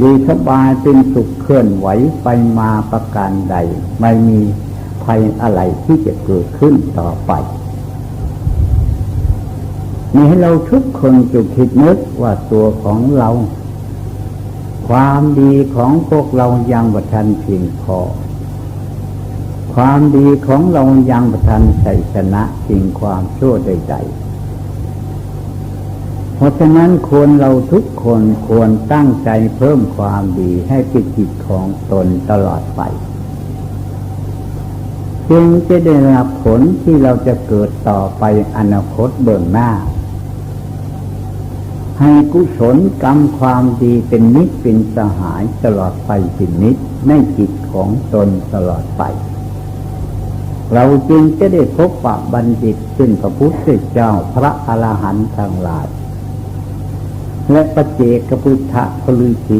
ดีสบายเป็นสุขเคลื่อนไหวไปมาประการใด ไม่มีภัยอะไรที่จะเกิดขึ้นต่อไปนี่ให้เราทุกคนจะคิดนึกว่าตัวของเรา ความดีของพวกเรายังบัทันเพียงพอ ความดีของเรายังบัทันใส่ชนะสิ่งความชั่วใดๆ เพราะฉะนั้นควรเราทุกคนควรตั้งใจเพิ่มความดีให้ปิจิตของตนตลอดไปจึงจะได้รับผลที่เราจะเกิดต่อไปอนาคตเบื้องหน้า ให้กุศลกรรมความดีเป็นนิจเป็นสหายตลอดไปเป็นนิจในจิตของตนตลอดไป เราจึงจะได้พบปะบัณฑิตซึ่งพระพุทธเจ้าพระอรหันต์ทั้งหลาย และปเจกพุทธะพลือสี